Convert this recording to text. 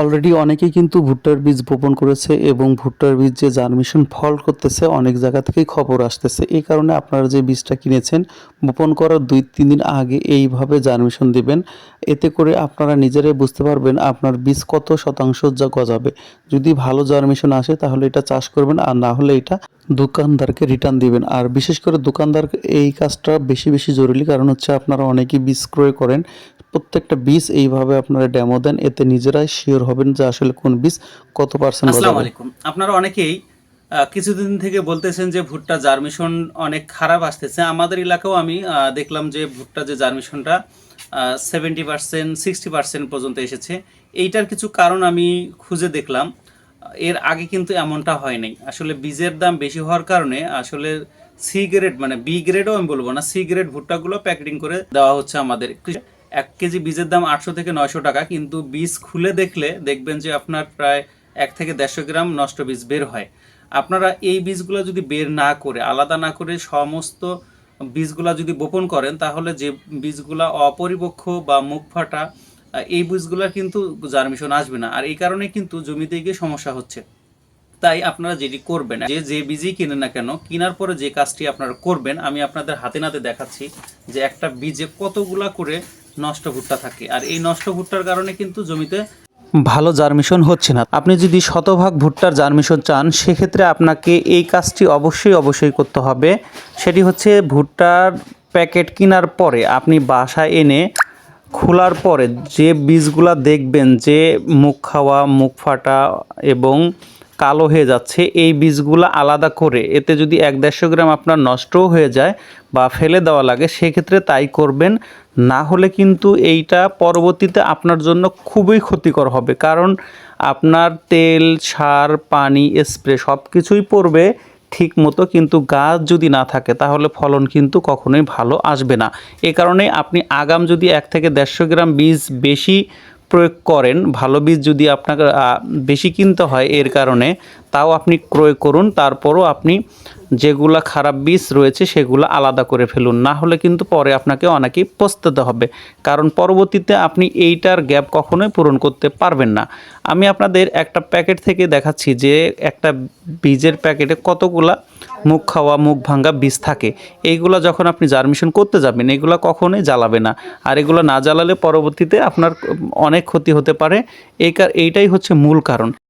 Already অনেকেই কিন্তু ভুট্টার বীজ বপন করেছে এবং ভুট্টার বীজ যে জার্মিশন ফল করতেছে, অনেক জায়গা থেকেই খবর আসতেছে। এই কারণে আপনারা যে বীজটা কিনেছেন, বপন করার দুই তিন দিন আগে এইভাবে জার্মিশন দিবেন। এতে করে আপনারা নিজেরাই বুঝতে পারবেন আপনার বীজ কত শতাংশ যা গজাবে। যদি ভালো জার্মিশন আসে, তাহলে এটা চাষ করবেন আর না হলে এটা দোকানদারকে রিটার্ন দিবেন। আর বিশেষ করে দোকানদার এই কাজটা বেশি বেশি জরুরি, কারণ হচ্ছে আপনারা অনেকেই বীজ ক্রয় করেন প্রত্যেকটা বীজ এইভাবে আপনারা ডেমো দেন এতে নিজেরাই শিওর হবেন যে আসলে কোন বীজ কত পার্সেন্ট আসসালামু আলাইকুম। আপনারা অনেকেই কিছুদিন থেকে বলতেছেন যে ভুট্টা জার্মিশন অনেক খারাপ আসতেছে। আমাদের এলাকাও আমি দেখলাম যে ভুট্টা যে জার্মিশনটা সেভেন্টি পার্সেন্ট সিক্সটি পার্সেন্ট পর্যন্ত এসেছে। এইটার কিছু কারণ আমি খুঁজে দেখলাম। এর আগে কিন্তু এমনটা হয় নাই আসলে বীজের দাম বেশি হওয়ার কারণে আসলে সি গ্রেড মানে বি গ্রেডও আমি বলব না সি গ্রেড ভুট্টাগুলো প্যাকেটিং করে দেওয়া হচ্ছে আমাদের এক কেজি বীজের দাম আটশো থেকে নয়শো টাকা, কিন্তু বীজ খুলে দেখলে দেখবেন যে আপনার প্রায় এক থেকে দেড়শো গ্রাম নষ্ট বীজ বের হয়। আপনারা এই বীজগুলো যদি বের না করে, আলাদা না করে সমস্ত বীজগুলা যদি বপন করেন, তাহলে যে বীজগুলা অপরিপক্ষ বা মুখ ফাটা, এই বীজগুলা কিন্তু জার্মিশন আসবে না। আর এই কারণে কিন্তু জমিতে গিয়ে সমস্যা হচ্ছে। তাই আপনারা যেটি করবেন, যে যে বীজই কিনেন না কেন, কেনার পরে যে কাজটি আপনারা করবেন, আমি আপনাদের হাতে নাতে দেখাচ্ছি যে একটা বীজে কতগুলা করে নষ্ট ভুট্টা থাকে। আর এই নষ্ট ভুট্টার কারণে কিন্তু জমিতে ভালো জার্মিশন হচ্ছে না। আপনি যদি শতভাগ ভুট্টার জার্মিশন চান, সেক্ষেত্রে আপনাকে এই কাজটি অবশ্যই অবশ্যই করতে হবে। সেটি হচ্ছে ভুট্টার প্যাকেট কেনার পরে আপনি বাসায় এনে খোলার পরে যে বীজগুলা দেখবেন, যে মুখ খাওয়া, মুখ ফাটা এবং কালো হয়ে যাচ্ছে, এই বীজগুলো আলাদা করে। এতে যদি এক দেড়শো গ্রাম আপনার নষ্টও হয়ে যায় বা ফেলে দেওয়া লাগে, সেক্ষেত্রে তাই করবেন। না হলে কিন্তু এইটা পরবর্তীতে আপনার জন্য খুবই ক্ষতিকর হবে, কারণ আপনার তেল, সার, পানি, স্প্রে সব কিছুই পড়বে ঠিক মতো কিন্তু গাছ যদি না থাকে, তাহলে ফলন কিন্তু কখনোই ভালো আসবে না। এ কারণে আপনি আগাম যদি এক থেকে দেড়শো গ্রাম বীজ বেশি প্রয়োগ করেন ভালো বীজ যদি আপনাকে বেশি কিনতে হয় এর কারণে তাও আপনি ক্রয় করুন, তারপরও আপনি যেগুলা খারাপ বীজ রয়েছে সেগুলো আলাদা করে ফেলুন। না হলে কিন্তু পরে আপনাকে অনেকেই পস্তাতে হবে। কারণ পরবর্তীতে আপনি এইটার গ্যাপ কখনোই পূরণ করতে পারবেন না। আমি আপনাদের একটা প্যাকেট থেকে দেখাচ্ছি যে একটা বীজের প্যাকেটে কতগুলা মুখ খাওয়া, মুখ ভাঙ্গা বীজ থাকে। এইগুলা যখন আপনি জার্মিশন করতে যাবেন এগুলা কখনোই জ্বালাবে না। আর এগুলো না জ্বালালে পরবর্তীতে আপনার অনেক ক্ষতি হতে পারে। এই এইটাই হচ্ছে মূল কারণ।